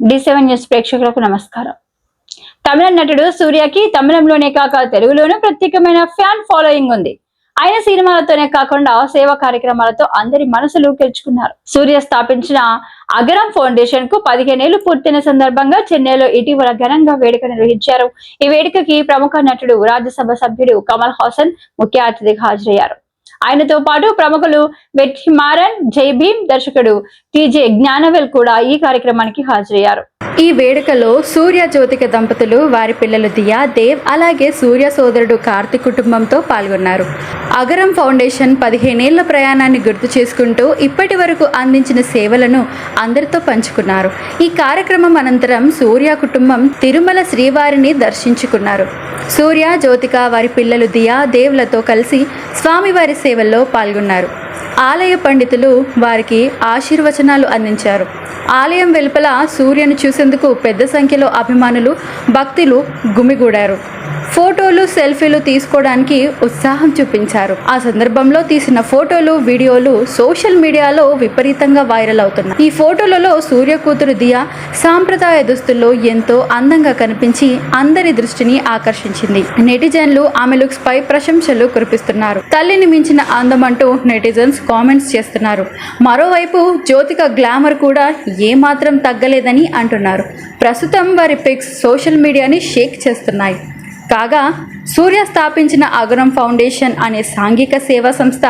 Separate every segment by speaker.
Speaker 1: D seven news ప్రేక్షకులకు నమస్కారం. తమిళ నటుడు సూర్యకి తమిళంలోనే కాక తెలుగులోనూ ప్రత్యేకమైన ఫ్యాన్ ఫాలోయింగ్ ఉంది. ఆయన సినిమాలతోనే కాకుండా సేవా కార్యక్రమాలతో అందరి మనసులు గెలుచుకున్నారు సూర్య స్థాపించిన అగరం ఫౌండేషన్కు పదిహేనేళ్ళు పూర్తయిన సందర్భంగా చెన్నైలో ఇటీవల ఘనంగా వేడుక నిర్వహించారు. ఈ వేడుకకి ప్రముఖ నటుడు రాజ్యసభ సభ్యుడు కమల్ హాసన్ ముఖ్య అతిథిగా హాజరయ్యారు. ఆయనతో పాటు ప్రముఖులు వెట్టిమారన్ జై భీమ్ దర్శకుడు టీజే జ్ఞానవేల్ కూడా ఈ కార్యక్రమానికి హాజరయ్యారు.
Speaker 2: ఈ వేడుకలో సూర్య జ్యోతిక దంపతులు వారి పిల్లలు దియా దేవ్ అలాగే సూర్య సోదరుడు కార్తిక్ కుటుంబంతో పాల్గొన్నారు. అగరం ఫౌండేషన్ పదిహేనేళ్ళ ప్రయాణాన్ని గుర్తు చేసుకుంటూ ఇప్పటి వరకు అందించిన సేవలను అందరితో పంచుకున్నారు. ఈ కార్యక్రమం అనంతరం సూర్య కుటుంబం తిరుమల శ్రీవారిని దర్శించుకున్నారు. సూర్య జ్యోతిక వారి పిల్లలు దియా దేవ్లతో కలిసి స్వామివారి సేవల్లో పాల్గొన్నారు. ఆలయ పండితులు వారికి ఆశీర్వచనాలు అందించారు. ఆలయం వెలుపల సూర్యను చూసేందుకు పెద్ద సంఖ్యలో అభిమానులు భక్తులు గుమిగూడారు. ఫోటోలు సెల్ఫీలు తీసుకోవడానికి ఉత్సాహం చూపించారు. ఆ సందర్భంలో తీసిన ఫోటోలు వీడియోలు సోషల్ మీడియాలో విపరీతంగా వైరల్ అవుతున్నాయి. ఈ ఫోటోలలో సూర్య కూతురు దియా సాంప్రదాయ దుస్తుల్లో ఎంతో అందంగా కనిపించి అందరి దృష్టిని ఆకర్షించింది. నెటిజన్లు ఆమె లుక్స్ పై ప్రశంసలు కురిపిస్తున్నారు. తల్లిని మించిన అందం అంటూ నెటిజన్స్ కామెంట్స్ చేస్తున్నారు. మరోవైపు జ్యోతిక గ్లామర్ కూడా ఏమాత్రం తగ్గలేదని అంటున్నారు. ప్రస్తుతం వారి పిక్స్ సోషల్ మీడియాని షేక్ చేస్తున్నాయి. కాగా సూర్య స్థాపించిన అగరం ఫౌండేషన్ అనే సాంఘిక సేవా సంస్థ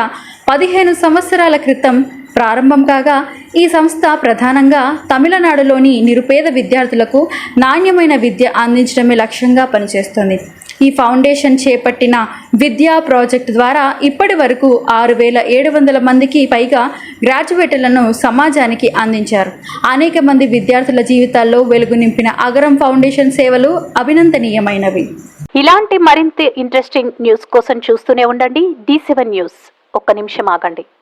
Speaker 2: పదిహేను సంవత్సరాల క్రితం ప్రారంభం కాగా ఈ సంస్థ ప్రధానంగా తమిళనాడులోని నిరుపేద విద్యార్థులకు నాణ్యమైన విద్య అందించడమే లక్ష్యంగా పనిచేస్తుంది. ఈ ఫౌండేషన్ చేపట్టిన విద్యా ప్రాజెక్ట్ ద్వారా ఇప్పటి వరకు ఆరు వేల ఏడు వందల మందికి పైగా గ్రాడ్యుయేట్లను సమాజానికి అందించారు. అనేక మంది విద్యార్థుల జీవితాల్లో వెలుగు నింపిన అగరం ఫౌండేషన్ సేవలు అభినందనీయమైనవి.
Speaker 3: ఇలాంటి మరింత ఇంట్రెస్టింగ్ న్యూస్ కోసం చూస్తూనే ఉండండి. D seven news. ఒక్క నిమిషం ఆగండి.